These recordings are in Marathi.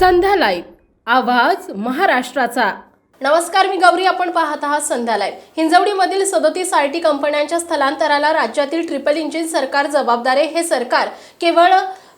संध्या लाईव्ह आवाज महाराष्ट्राचा. नमस्कार मी गौरी. आपण पाहत आहात संध्या लाईव्ह. हिंजवडीमधील सदोतीस आय टी कंपन्यांच्या स्थलांतराला राज्यातील ट्रिपल इंजिन सरकार जबाबदार आहे. हे सरकार केवळ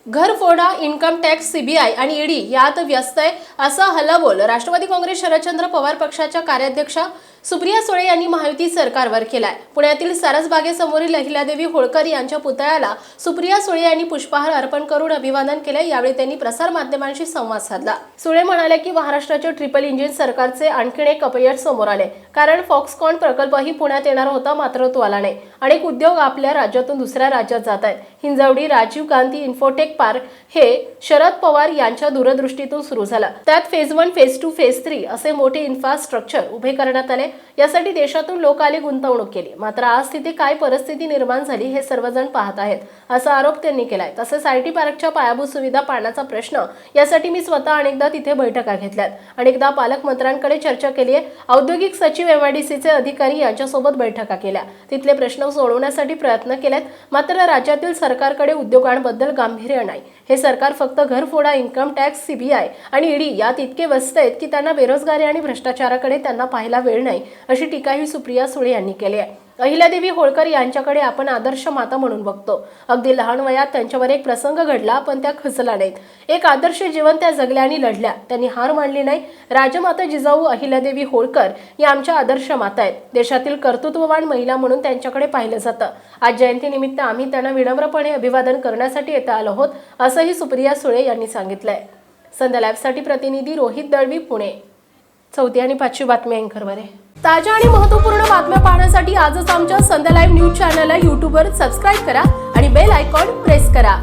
घरफोडा इन्कम टॅक्स सीबीआय आणि ईडी यात व्यस्त आहे असं हल्लाबोल राष्ट्रवादी काँग्रेस शरदचंद्र पवार पक्षाच्या कार्याध्यक्षा सुप्रिया सुळे यांनी महायुती सरकारवर केलाय. पुण्यातील सारसबागेसमोरील अहिल्यादेवी होळकर यांच्या पुतळ्याला सुप्रिया सुळे यांनी पुष्पहार अर्पण करून अभिवादन केले यावेळी त्यांनी प्रसार माध्यमांशी संवाद साधला. सुळे म्हणाले की महाराष्ट्राचे ट्रिपल इंजिन सरकारचे आणखीन एक अपयश समोर आले. कारण फॉक्सकॉन प्रकल्पही पुण्यात येणार होता मात्र तो आला नाही. अनेक उद्योग आपल्या राज्यातून दुसऱ्या राज्यात जात आहेत. हिंजवडी राजीव गांधी इन्फोटेक पार्क हे शरद पवार यांच्या दूरदृष्टीतून सुरू झालं. त्यात phase one phase two phase three असे मोठे इन्फ्रास्ट्रक्चर उभे करण्यात आले. यासाठी देशातून लोक आले गुंतवणूक केली. मात्र आज तिथे काय परिस्थिती निर्माण झाली हे सर्वजण पाहत आहेत असा आरोप त्यांनी केलाय. तसेच आय टी पार्कच्या पायाभूत सुविधा पाडण्याचा प्रश्न यासाठी मी स्वतः अनेकदा तिथे बैठका घेतल्यात. अनेकदा पालकमंत्र्यांकडे चर्चा केली आहे औद्योगिक सचिव एमआयडीसीचे अधिकारी यांच्यासोबत बैठका केल्या. तिथले प्रश्न सोडवण्यासाठी प्रयत्न केलेत मात्र राज्यातील सरकारकडे उद्योगांबद्दल गांभीर्य नाही. हे सरकार फक्त घरफोडा इन्कम टॅक्स सीबीआय आणि ईडी यात इतके व्यस्त आहेत की त्यांना बेरोजगारी आणि भ्रष्टाचाराकडे त्यांना पाहायला वेळ नाही. अशी टीकाही सुप्रिया सुळे यांनी केली आहे. अहिल्यादेवी होळकर यांच्याकडे आपण आदर्श माता म्हणून बघतो. अगदी लहान वयात त्यांच्यावर एक प्रसंग घडला पण त्या खचला नाहीत. एक आदर्श जीवन त्या जगल्या आणि लढल्या. त्यांनी हार मानली नाही. राजमाता जिजाऊ अहिल्यादेवी होळकर या आमच्या आदर्श माता आहेत. देशातील कर्तृत्ववान महिला म्हणून त्यांच्याकडे पाहिलं जातं. आज जयंतीनिमित्त आम्ही त्यांना विनम्रपणे अभिवादन करण्यासाठी येत आलो आहोत असंही सुप्रिया सुळे यांनी सांगितलंय. संध्या लाईव्हसाठी प्रतिनिधी रोहित दळवी पुणे. चौथी आणि पाचवी बातमी अँकरवर आहे ताज्या आणि महत्त्वपूर्ण बातम्या पाहण्यासाठी आजच आमच्या संध्या लाईव्ह न्यूज चॅनलला यूट्यूबवर सबस्क्राईब करा आणि बेल आयकॉन प्रेस करा.